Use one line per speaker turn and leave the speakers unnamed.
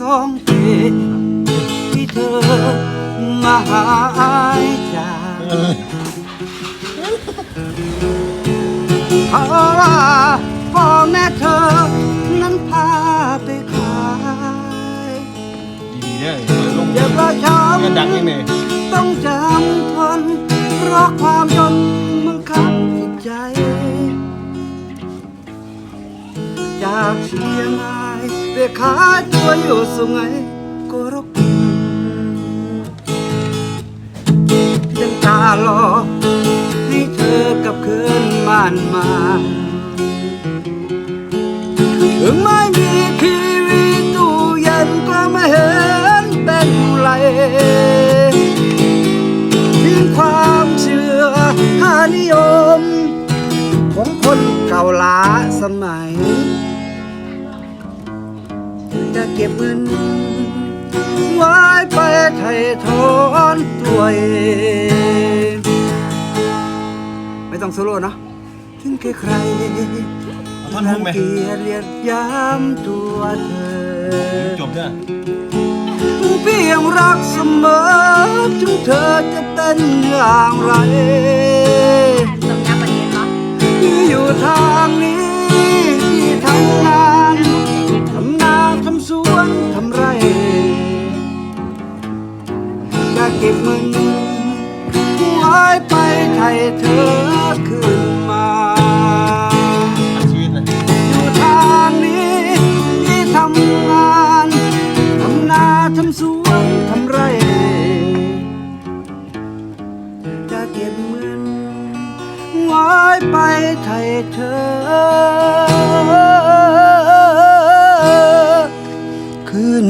สองปีที่เธอมาหายจากเพราะว่าพ่อแม่เธอ นั้นพาไปขาย
ดีๆเนี่ยลง
เจ็บและช้ำ
เงินดังยังไง
ต้องจำทนเพราะความจนบังคับจิตใจ จากเชียงราย ไปขาตัวอยู่สุไหงโกรกยังตาหลอกให้เธอกับคืนบ้านมาถึงไม่มีทีวีตู้เย็นก็ไม่เห็นเป็นไรทิ้งความเชื่อค่านิยม ของคนเก่าล้าสมัย จะเก็บเงินไว้ไปไถ่ถอนตัวเองไม่ต้องโซโล่เนอะถึงใครๆ
ท่อนฮุกไหม
เกียดเรียดย้ำตัวเธอ
จบเนี่ย
เพียงรักเสมอถึงเธอจะเป็นอย่างไร
ตรงนี้ประเด็นเนาะ
ที่อยู่ทางนี้ เก็บเงินไว้ไปไถ่เธอคืนมา
อัดชีวิตนะ
อยู่ทางนี้ที่ทำงานทำนาทำสวนทำไรจะเก็บเงินไว้ไปไถ่เธอคืน